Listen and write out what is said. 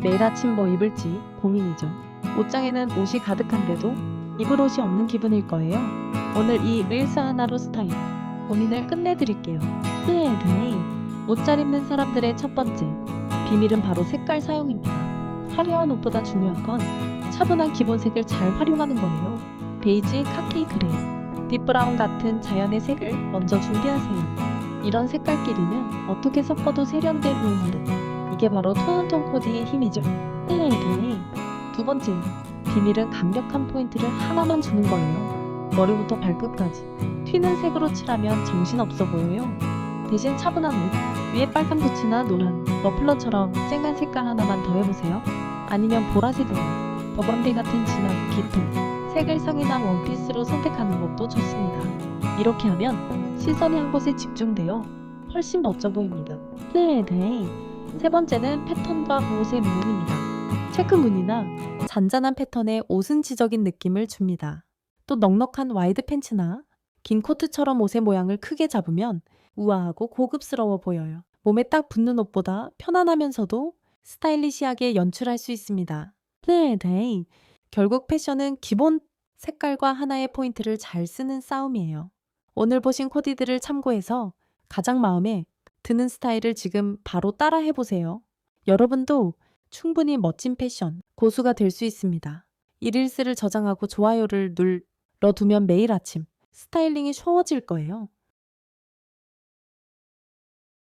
매일 아침 뭐 입을지 고민이죠. 옷장에는 옷이 가득한데도 입을 옷이 없는 기분일 거예요. 오늘 이 릴스 하나로 스타일 고민을 끝내드릴게요. 네, 네. 옷잘 입는 사람들의 첫 번째 비밀은 바로 색깔 사용입니다. 화려한 옷보다 중요한 건 차분한 기본색을 잘 활용하는 거예요. 베이지, 카키, 그레이, 딥브라운 같은 자연의 색을 먼저 준비하세요. 이런 색깔끼리는 어떻게 섞어도 세련돼 보이는 이게 바로 톤온톤 코디의 힘이죠. 네, 네. 두 번째, 비밀은 강력한 포인트를 하나만 주는 거예요. 머리부터 발끝까지 튀는 색으로 칠하면 정신없어 보여요. 대신 차분한 옷, 위에 빨간 부츠나 노란 머플러처럼 쨍한 색깔 하나만 더해보세요. 아니면 보라색이나 버건디 같은 진한 깊은 색을상이나 원피스로 선택하는 것도 좋습니다. 이렇게 하면 시선이 한 곳에 집중되어 훨씬 멋져 보입니다. 네, 네. 세 번째는 패턴과 옷의 무늬입니다. 체크 무늬나 잔잔한 패턴의 옷은 지적인 느낌을 줍니다. 또 넉넉한 와이드 팬츠나 긴 코트처럼 옷의 모양을 크게 잡으면 우아하고 고급스러워 보여요. 몸에 딱 붙는 옷보다 편안하면서도 스타일리시하게 연출할 수 있습니다. 네, 네. 결국 패션은 기본 색깔과 하나의 포인트를 잘 쓰는 싸움이에요. 오늘 보신 코디들을 참고해서 가장 마음에 드는 스타일을 지금 바로 따라 해보세요. 여러분도 충분히 멋진 패션 고수가 될 수 있습니다. 이 릴스를 저장하고 좋아요를 눌러두면 매일 아침 스타일링이 쉬워질 거예요.